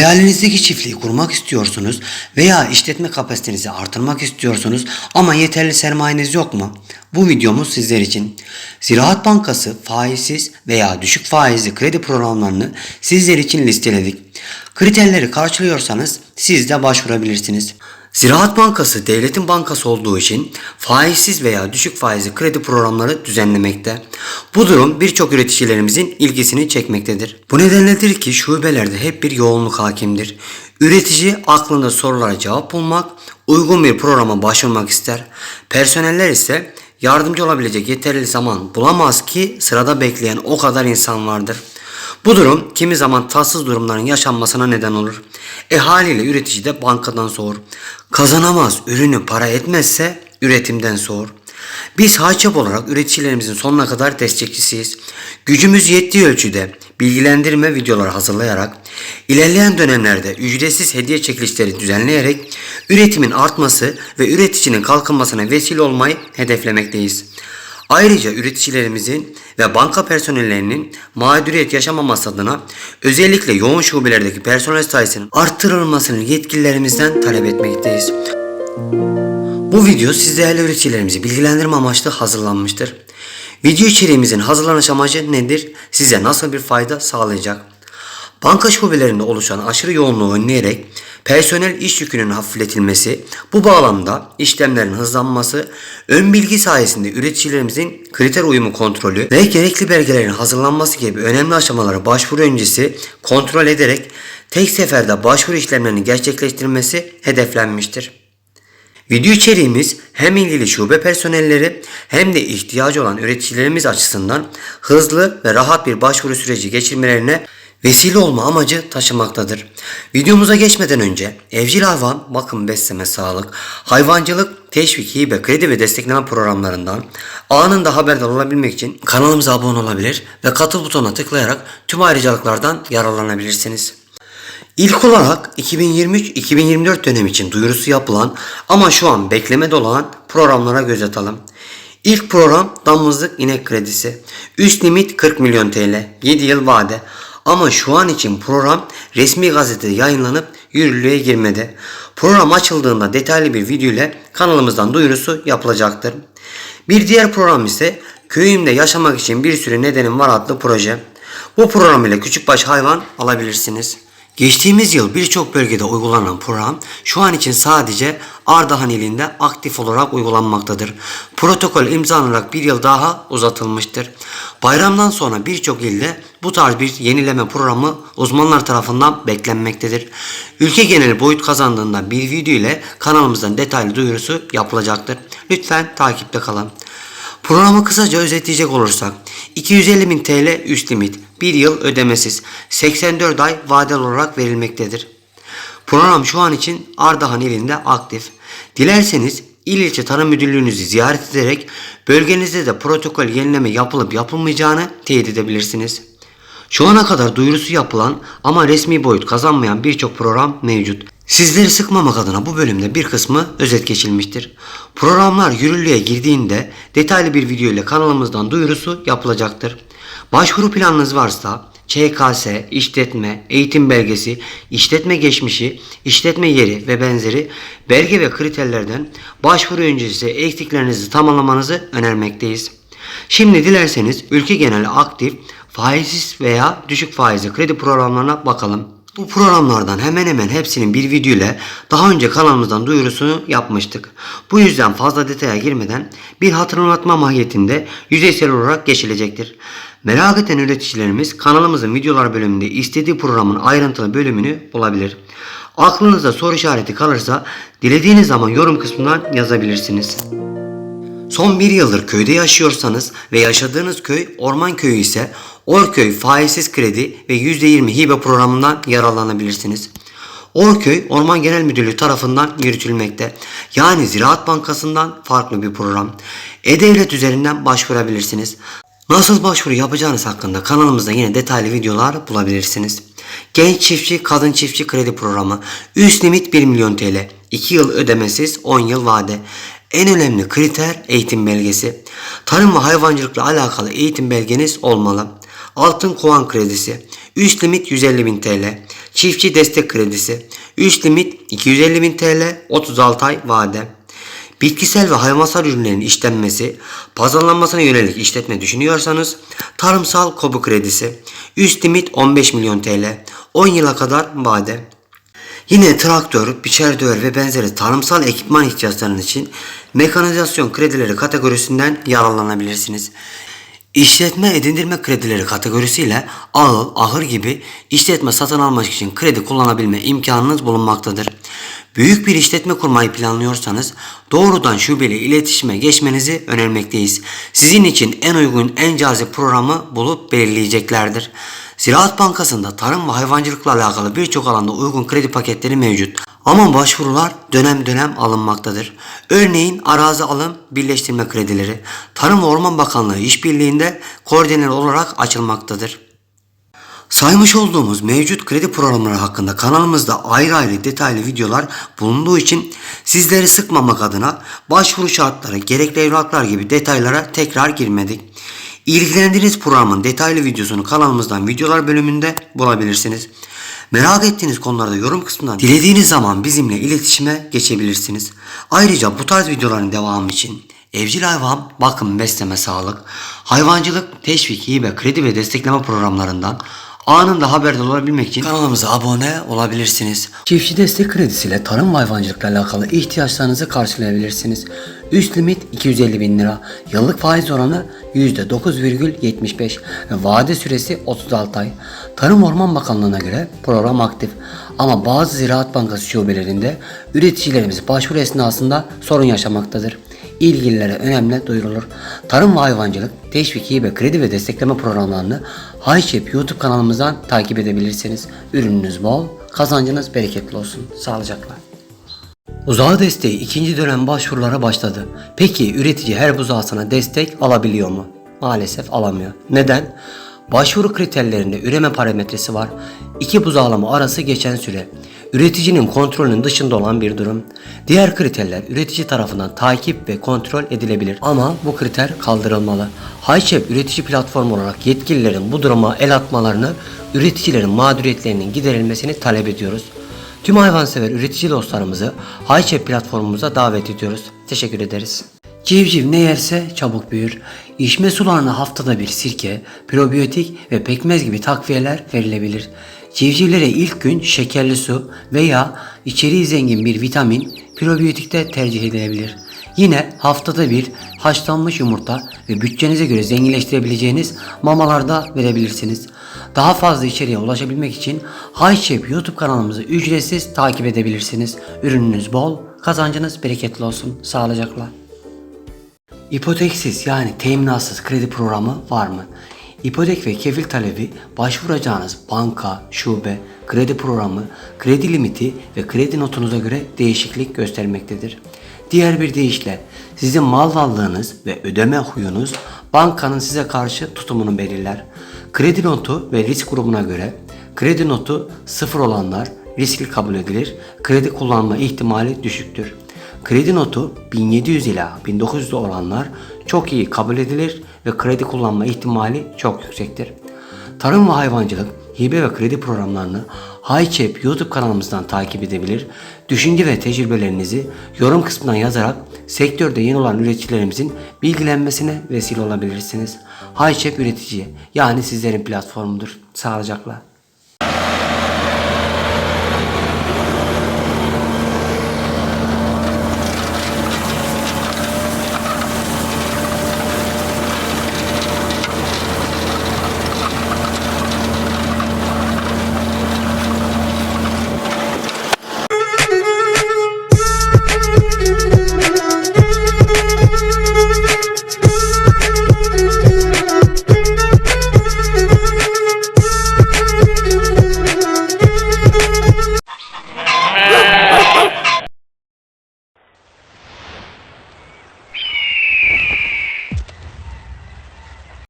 Hayalinizdeki çiftliği kurmak istiyorsunuz veya işletme kapasitenizi artırmak istiyorsunuz ama yeterli sermayeniz yok mu? Bu videomuz sizler için. Ziraat Bankası faizsiz veya düşük faizli kredi programlarını sizler için listeledik. Kriterleri karşılıyorsanız siz de başvurabilirsiniz. Ziraat Bankası devletin bankası olduğu için faizsiz veya düşük faizli kredi programları düzenlemekte. Bu durum birçok üreticilerimizin ilgisini çekmektedir. Bu nedenledir ki şubelerde hep bir yoğunluk hakimdir. Üretici aklında sorulara cevap bulmak, uygun bir programa başvurmak ister. Personeller ise yardımcı olabilecek yeterli zaman bulamaz ki sırada bekleyen o kadar insan vardır. Bu durum kimi zaman tatsız durumların yaşanmasına neden olur. E haliyle üretici de bankadan soğur. Kazanamaz, ürünü para etmezse üretimden soğur. Biz Haçap olarak üreticilerimizin sonuna kadar destekçisiyiz. Gücümüz yettiği ölçüde bilgilendirme videoları hazırlayarak, ilerleyen dönemlerde ücretsiz hediye çekilişleri düzenleyerek üretimin artması ve üreticinin kalkınmasına vesile olmayı hedeflemekteyiz. Ayrıca üreticilerimizin ve banka personellerinin mağduriyet yaşamaması adına özellikle yoğun şubelerdeki personel sayısının arttırılmasını yetkililerimizden talep etmekteyiz. Bu video siz değerli üreticilerimizi bilgilendirme amaçlı hazırlanmıştır. Video içeriğimizin hazırlanış amacı nedir? Size nasıl bir fayda sağlayacak? Banka şubelerinde oluşan aşırı yoğunluğu önleyerek personel iş yükünün hafifletilmesi, bu bağlamda işlemlerin hızlanması, ön bilgi sayesinde üreticilerimizin kriter uyumu kontrolü ve gerekli belgelerin hazırlanması gibi önemli aşamaları başvuru öncesi kontrol ederek tek seferde başvuru işlemlerinin gerçekleştirilmesi hedeflenmiştir. Video içeriğimiz hem ilgili şube personelleri hem de ihtiyacı olan üreticilerimiz açısından hızlı ve rahat bir başvuru süreci geçirmelerine vesile olma amacı taşımaktadır. Videomuza geçmeden önce evcil hayvan, bakım, besleme, sağlık, hayvancılık, teşvik, hibe, kredi ve destekleme programlarından anında haberdar olabilmek için kanalımıza abone olabilir ve katıl butonuna tıklayarak tüm ayrıcalıklardan yararlanabilirsiniz. İlk olarak 2023-2024 dönem için duyurusu yapılan ama şu an beklemede olan programlara göz atalım. İlk program damızlık inek kredisi. Üst limit 40 milyon TL. 7 yıl vade. Ama şu an için program resmi gazetede yayınlanıp yürürlüğe girmedi. Program açıldığında detaylı bir video ile kanalımızdan duyurusu yapılacaktır. Bir diğer program ise köyümde yaşamak için bir sürü nedenim var adlı proje. Bu program ile küçükbaş hayvan alabilirsiniz. Geçtiğimiz yıl birçok bölgede uygulanan program şu an için sadece Ardahan ilinde aktif olarak uygulanmaktadır. Protokol imzalanarak bir yıl daha uzatılmıştır. Bayramdan sonra birçok ilde bu tarz bir yenileme programı uzmanlar tarafından beklenmektedir. Ülke geneli boyut kazandığında bir video ile kanalımızdan detaylı duyurusu yapılacaktır. Lütfen takipte kalın. Programı kısaca özetleyecek olursak 250 bin TL üst limit, 1 yıl ödemesiz, 84 ay vadeli olarak verilmektedir. Program şu an için Ardahan ilinde aktif. Dilerseniz il ilçe tarım müdürlüğünüzü ziyaret ederek bölgenizde de protokol yenileme yapılıp yapılmayacağını teyit edebilirsiniz. Şu ana kadar duyurusu yapılan ama resmi boyut kazanmayan birçok program mevcut. Sizleri sıkmamak adına bu bölümde bir kısmı özet geçilmiştir. Programlar yürürlüğe girdiğinde detaylı bir video ile kanalımızdan duyurusu yapılacaktır. Başvuru planınız varsa ÇKS, işletme, eğitim belgesi, işletme geçmişi, işletme yeri ve benzeri belge ve kriterlerden başvuru öncesi eksiklerinizi tamamlamanızı önermekteyiz. Şimdi dilerseniz ülke geneli aktif, faizsiz veya düşük faizli kredi programlarına bakalım. Bu programlardan hemen hemen hepsinin bir video ile daha önce kanalımızdan duyurusunu yapmıştık. Bu yüzden fazla detaya girmeden bir hatırlatma mahiyetinde yüzeysel olarak geçilecektir. Merak eden üreticilerimiz kanalımızın videolar bölümünde istediği programın ayrıntılı bölümünü bulabilir. Aklınızda soru işareti kalırsa dilediğiniz zaman yorum kısmından yazabilirsiniz. Son bir yıldır köyde yaşıyorsanız ve yaşadığınız köy orman köyü ise Orköy faizsiz kredi ve %20 hibe programından yararlanabilirsiniz. Orköy Orman Genel Müdürlüğü tarafından yürütülmekte. Yani Ziraat Bankası'ndan farklı bir program. E-Devlet üzerinden başvurabilirsiniz. Nasıl başvuru yapacağınız hakkında kanalımızda yine detaylı videolar bulabilirsiniz. Genç çiftçi, kadın çiftçi kredi programı. Üst limit 1 milyon TL. 2 yıl ödemesiz, 10 yıl vade. En önemli kriter eğitim belgesi. Tarım ve hayvancılıkla alakalı eğitim belgeniz olmalı. Altın kovan kredisi. Üst limit 150 bin TL. Çiftçi destek kredisi. Üst limit 250.000 TL 36 ay vade. Bitkisel ve hayvansal ürünlerin işlenmesi, pazarlanmasına yönelik işletme düşünüyorsanız tarımsal kobu kredisi. Üst limit 15 milyon TL 10 yıla kadar vade. Yine traktör, biçer döver ve benzeri tarımsal ekipman ihtiyaçlarınız için mekanizasyon kredileri kategorisinden yararlanabilirsiniz. İşletme edindirme kredileri kategorisiyle ağıl, ahır gibi işletme satın almak için kredi kullanabilme imkanınız bulunmaktadır. Büyük bir işletme kurmayı planlıyorsanız doğrudan şubeli iletişime geçmenizi önermekteyiz. Sizin için en uygun, en cazip programı bulup belirleyeceklerdir. Ziraat Bankası'nda tarım ve hayvancılıkla alakalı birçok alanda uygun kredi paketleri mevcut. Ama başvurular dönem dönem alınmaktadır. Örneğin arazi alım birleştirme kredileri Tarım ve Orman Bakanlığı işbirliğinde koordineli olarak açılmaktadır. Saymış olduğumuz mevcut kredi programları hakkında kanalımızda ayrı ayrı detaylı videolar bulunduğu için sizleri sıkmamak adına başvuru şartları, gerekli evraklar gibi detaylara tekrar girmedik. İlgilendiğiniz programın detaylı videosunu kanalımızdan videolar bölümünde bulabilirsiniz. Merak ettiğiniz konularda yorum kısmından dilediğiniz zaman bizimle iletişime geçebilirsiniz. Ayrıca bu tarz videoların devamı için evcil hayvan, bakım, besleme, sağlık, hayvancılık, teşvik, hibe, kredi ve destekleme programlarından anında haberdar olabilmek için kanalımıza abone olabilirsiniz. Çiftçi destek kredisiyle tarım ve hayvancılıkla alakalı ihtiyaçlarınızı karşılayabilirsiniz. Üst limit 250 bin lira. Yıllık faiz oranı %9,75 ve vade süresi 36 ay. Tarım Orman Bakanlığı'na göre program aktif. Ama bazı Ziraat Bankası şubelerinde üreticilerimiz başvuru esnasında sorun yaşamaktadır ilgililere önemli duyurulur. Tarım ve hayvancılık, teşvik, hibe, kredi ve destekleme programlarını Hayşep YouTube kanalımızdan takip edebilirsiniz. Ürününüz bol, kazancınız bereketli olsun. Sağlıcakla. Uzağı desteği ikinci dönem başvurulara başladı. Peki üretici her buzağısına destek alabiliyor mu? Maalesef alamıyor. Neden? Başvuru kriterlerinde üreme parametresi var. İki buzağlama arası geçen süre. Üreticinin kontrolünün dışında olan bir durum. Diğer kriterler üretici tarafından takip ve kontrol edilebilir ama bu kriter kaldırılmalı. Hayçep üretici platformu olarak yetkililerin bu duruma el atmalarını, üreticilerin mağduriyetlerinin giderilmesini talep ediyoruz. Tüm hayvansever üretici dostlarımızı Hayçep platformumuza davet ediyoruz. Teşekkür ederiz. Civciv ne yerse çabuk büyür. İçme sularına haftada bir sirke, probiyotik ve pekmez gibi takviyeler verilebilir. Civcivlere ilk gün şekerli su veya içeriği zengin bir vitamin probiyotikte tercih edilebilir. Yine haftada bir haşlanmış yumurta ve bütçenize göre zenginleştirebileceğiniz mamalarda verebilirsiniz. Daha fazla içeriğe ulaşabilmek için Highchef YouTube kanalımızı ücretsiz takip edebilirsiniz. Ürününüz bol, kazancınız bereketli olsun. Sağlıcakla. İpoteksiz yani teminatsız kredi programı var mı? İpotek ve kefil talebi başvuracağınız banka, şube, kredi programı, kredi limiti ve kredi notunuza göre değişiklik göstermektedir. Diğer bir deyişle sizin mal varlığınız ve ödeme huyunuz bankanın size karşı tutumunu belirler. Kredi notu ve risk grubuna göre kredi notu sıfır olanlar riskli kabul edilir, kredi kullanma ihtimali düşüktür. Kredi notu 1700 ila 1900 olanlar çok iyi kabul edilir ve kredi kullanma ihtimali çok yüksektir. Tarım ve hayvancılık, hibe ve kredi programlarını Hayçep YouTube kanalımızdan takip edebilir. Düşünce ve tecrübelerinizi yorum kısmından yazarak sektörde yeni olan üreticilerimizin bilgilenmesine vesile olabilirsiniz. Hayçep üretici yani sizlerin platformudur. Sağlıcakla.